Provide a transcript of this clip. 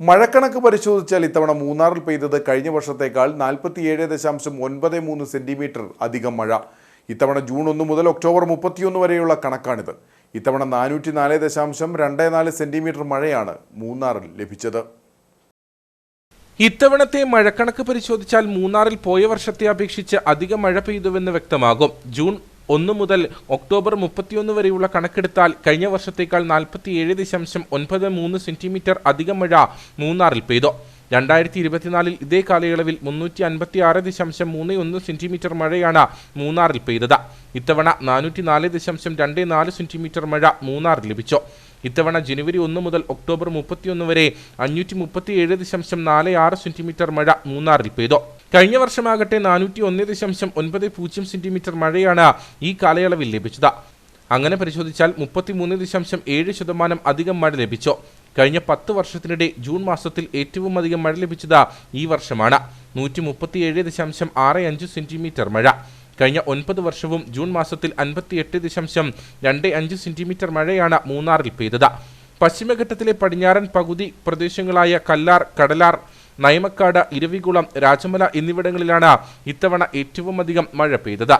മഴക്കണക്ക് പരിശോധിച്ചാൽ ഇത്തവണ മൂന്നാറിൽ പെയ്തത് കഴിഞ്ഞ വർഷത്തേക്കാൾ നാൽപ്പത്തിയേഴ് ദശാംശം ഒൻപത് മൂന്ന് സെന്റിമീറ്റർ അധികം മഴ. ഇത്തവണ ജൂൺ ഒന്ന് മുതൽ ഒക്ടോബർ മുപ്പത്തിയൊന്ന് വരെയുള്ള കണക്കാണിത്. ഇത്തവണ നാനൂറ്റി നാല് ദശാംശം രണ്ട് നാല് സെന്റിമീറ്റർ മഴയാണ് മൂന്നാറിൽ ലഭിച്ചത്. ഇത്തവണത്തെ മഴക്കണക്ക് പരിശോധിച്ചാൽ മൂന്നാറിൽ പോയ വർഷത്തെ അപേക്ഷിച്ച് അധികം മഴ പെയ്തുവെന്ന് വ്യക്തമാകും. ജൂൺ ഒന്ന് മുതൽ ഒക്ടോബർ മുപ്പത്തിയൊന്ന് വരെയുള്ള കണക്കെടുത്താൽ കഴിഞ്ഞ വർഷത്തേക്കാൾ നാൽപ്പത്തിയേഴ് ദശാംശം ഒൻപത് മൂന്ന് സെന്റിമീറ്റർ അധികം മഴ മൂന്നാറിൽ പെയ്തു. രണ്ടായിരത്തി ഇരുപത്തിനാലിൽ ഇതേ കാലയളവിൽ മുന്നൂറ്റി അൻപത്തി ആറ് ദശാംശം മൂന്ന് ഒന്ന് സെന്റിമീറ്റർ മഴയാണ് മൂന്നാറിൽ പെയ്തത്. ഇത്തവണ നാനൂറ്റി നാല് ദശാംശം രണ്ട് നാല് സെന്റിമീറ്റർ മഴ മൂന്നാറിൽ ലഭിച്ചു. ഇത്തവണ ജനുവരി ഒന്ന് മുതൽ ഒക്ടോബർ മുപ്പത്തിയൊന്ന് വരെ അഞ്ഞൂറ്റി മുപ്പത്തിയേഴ് ദശാംശം നാല് ആറ് സെന്റിമീറ്റർ മഴ മൂന്നാറിൽ പെയ്തു. കഴിഞ്ഞ വർഷമാകട്ടെ നാനൂറ്റി ഒന്ന് ദശാംശം ഒൻപത് പൂജ്യം സെന്റിമീറ്റർ മഴയാണ് ഈ കാലയളവിൽ ലഭിച്ചത്. അങ്ങനെ പരിശോധിച്ചാൽ മുപ്പത്തിമൂന്ന് ദശാംശം ഏഴ് ശതമാനം അധികം മഴ ലഭിച്ചു. കഴിഞ്ഞ പത്ത് വർഷത്തിനിടെ ജൂൺ മാസത്തിൽ ഏറ്റവും അധികം മഴ ലഭിച്ചത് ഈ വർഷമാണ്. നൂറ്റി മുപ്പത്തിയേഴ് ദശാംശം ആറ് അഞ്ച് സെന്റിമീറ്റർ മഴ. കഴിഞ്ഞ ഒൻപത് വർഷവും ജൂൺ മാസത്തിൽ അൻപത്തിയെട്ട് ദശാംശം രണ്ട് അഞ്ച് സെന്റിമീറ്റർ മഴയാണ് മൂന്നാറിൽ പെയ്തത്. പശ്ചിമഘട്ടത്തിലെ പടിഞ്ഞാറൻ പകുതി പ്രദേശങ്ങളായ കല്ലാർ കടലാർ നയമക്കാട് ഇരവികുളം രാജമല എന്നിവിടങ്ങളിലാണ് ഇത്തവണ ഏറ്റവുമധികം മഴ പെയ്തത്.